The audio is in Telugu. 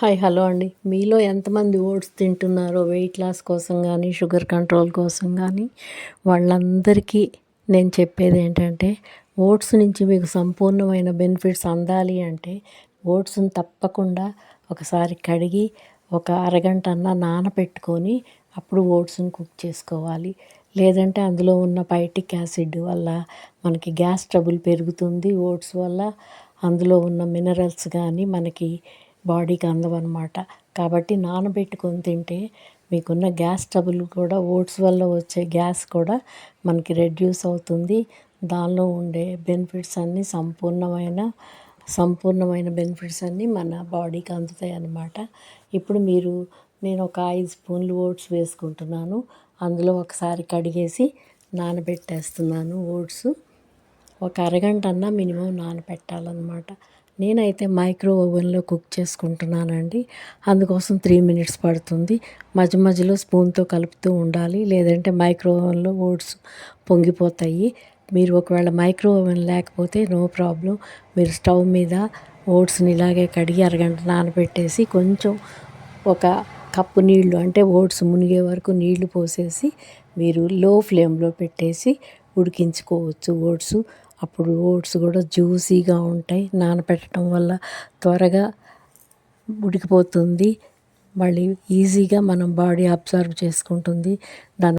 హాయ్ హలో అండి. మీలో ఎంతమంది ఓట్స్ తింటున్నారో వెయిట్ లాస్ కోసం కానీ షుగర్ కంట్రోల్ కోసం కానీ వాళ్ళందరికీ నేను చెప్పేది ఏంటంటే ఓట్స్ నుంచి మీకు సంపూర్ణమైన బెనిఫిట్స్ అందాలి అంటే ఓట్స్ని తప్పకుండా ఒకసారి కడిగి ఒక అరగంట అన్న నానబెట్టుకొని అప్పుడు ఓట్స్ని కుక్ చేసుకోవాలి. లేదంటే అందులో ఉన్న పైటిక్ యాసిడ్ వల్ల మనకి గ్యాస్ ట్రబుల్ పెరుగుతుంది. ఓట్స్ వల్ల అందులో ఉన్న మినరల్స్ కానీ మనకి బాడీకి అందవన్నమాట కాబట్టి నానబెట్టుకొని తింటే మీకున్న గ్యాస్ ట్రబుల్ కూడా ఓట్స్ వల్ల వచ్చే గ్యాస్ కూడా మనకి రెడ్యూస్ అవుతుంది. దానిలో ఉండే బెనిఫిట్స్ అన్నీ సంపూర్ణమైన సంపూర్ణమైన బెనిఫిట్స్ అన్నీ మన బాడీకి అందుతాయి అన్నమాట. ఇప్పుడు మీరు నేను ఒక ఐదు స్పూన్లు ఓట్స్ వేసుకుంటున్నాను. అందులో ఒకసారి కడిగేసి నానబెట్టేస్తున్నాను ఓట్స్. ఒక అరగంట అన్నా మినిమం నానబెట్టాలన్నమాట. నేనైతే మైక్రో ఓవెన్లో కుక్ చేసుకుంటున్నానండి. అందుకోసం త్రీ మినిట్స్ పడుతుంది. మధ్య మధ్యలో స్పూన్తో కలుపుతూ ఉండాలి. లేదంటే మైక్రో ఓవెన్లో ఓట్స్ పొంగిపోతాయి. మీరు ఒకవేళ మైక్రో ఓవెన్ లేకపోతే నో ప్రాబ్లం. మీరు స్టవ్ మీద ఓట్స్ని ఇలాగే కడిగి అరగంట నానబెట్టేసి కొంచెం ఒక కప్పు నీళ్ళు అంటే ఓట్స్ మునిగే వరకు నీళ్ళు పోసేసి మీరు లో ఫ్లేమ్లో పెట్టేసి ఉడికించుకోవచ్చు ఓట్స్. అప్పుడు ఓట్స్ కూడా జ్యూసీగా ఉంటాయి. నానబెట్టడం వల్ల త్వరగా ఉడికిపోతుంది మళ్ళీ ఈజీగా మనం బాడీ అబ్జర్వ్ చేసుకుంటుంది. దాని